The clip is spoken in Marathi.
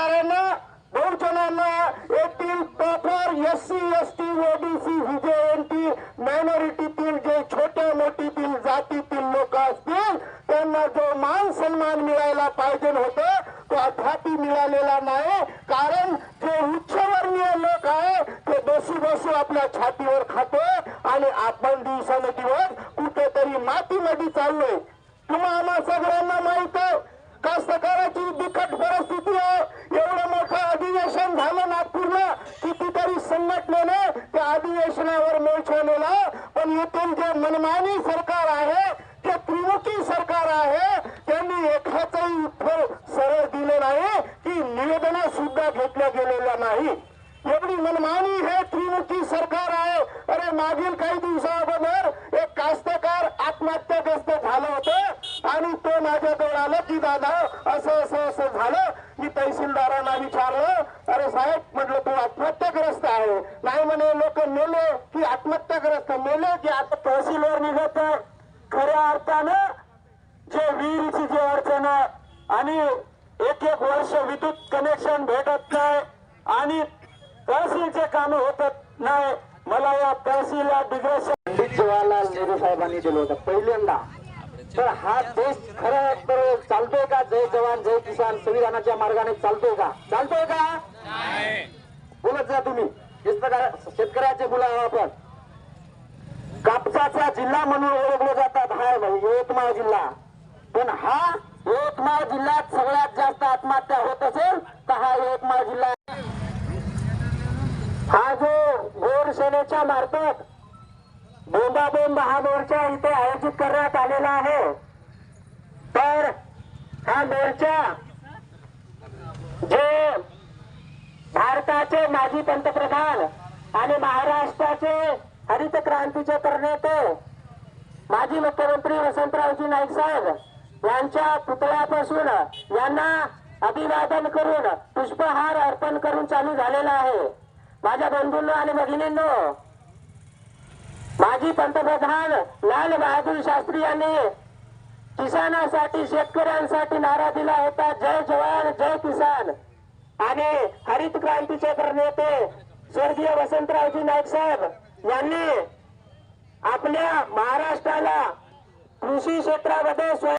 शेतकऱ्यांना दोन येथील proper S C S T OBC विजयंती मायनॉरिटीतील जे छोट्या मोठीतील जातीतील लोक असतील त्यांना जो मान सन्मान मिळायला पाहिजे होत तो अद्यापी मिळालेला नाही. कारण जे उच्चवर्णीय लोक आहे ते बसू बसू आपल्या छातीवर खातो आणि आपण दिवसाने दिवस कुठेतरी मातीमध्ये चाललोय. तुम्हाला सगळ्यांना माहीत आहे मनमानी सरकार आहे ते त्रिमुखी सरकार आहे. त्यांनी एखादंही उत्तर सरळ दिलं नाही की निवेदन सुद्धा घेतल्या गेलेल्या नाही. एवढी मनमानी हे त्रिमुखी सरकार आहे. अरे मागील काही दिवसा अगोदर एक कास्तकार आत्महत्याग्रस्त झालं होतं. आणि तो माझ्याजवळ आलं की दादा असं असं असं झालं. मी तहसीलदारांना विचारलं अरे साहेब म्हटलं तू आत्महत्याग्रस्त आहे. नाही म्हणे लोक मेले की आत्महत्याग्रस्त. मेले की आता तहसीलवर निघत खऱ्या अर्थानं जे विहिरीची जी अडचण आणि एक एक वर्ष विद्युत कनेक्शन भेटत नाही आणि तहसीलचे काम होत नाही. मला या तहसीलला डिग्रेशन पंडित जवाहरलाल नेहरू साहेबांनी दिलं होतं पहिल्यांदा. तर हा देश खरं तर चालतोय का जय जवान जय किसान संविधानाच्या मार्गाने चालतोय का? चालतोय का? बोलत जा तुम्ही. शेतकऱ्याचे मुलं आपण. कापसाचा जिल्हा म्हणून ओळखलं जातात. हा यवतमाळ जिल्हा. पण हा यवतमाळ जिल्ह्यात सगळ्यात जास्त आत्महत्या होत असेल तर हा यवतमाळ जिल्हा हा जो गोर सेनेच्या मार्फत बोंबाबोंब हा मोर्चा इथे आयोजित करण्यात आलेला आहे. तर हा मोर्चा जे भारताचे माजी पंतप्रधान आणि महाराष्ट्राचे हरित क्रांतीचे करनेते माजी मुख्यमंत्री वसंतरावजी नाईक साहेब यांच्या पुतळ्यापासून यांना अभिवादन करून पुष्पहार अर्पण करून चालू झालेला आहे. माझ्या बंधूंनो आणि भगिनींनो माजी पंतप्रधान लाल बहादूर शास्त्री यांनी किसानासाठी शेतकऱ्यांसाठी नारा दिला होता. जय जवान जय किसान. आणि हरित क्रांतीचे करनेते स्वर्गीय वसंतरावजी नाईक साहेब यांनी आपल्या महाराष्ट्राला कृषी क्षेत्रामध्ये स्वयं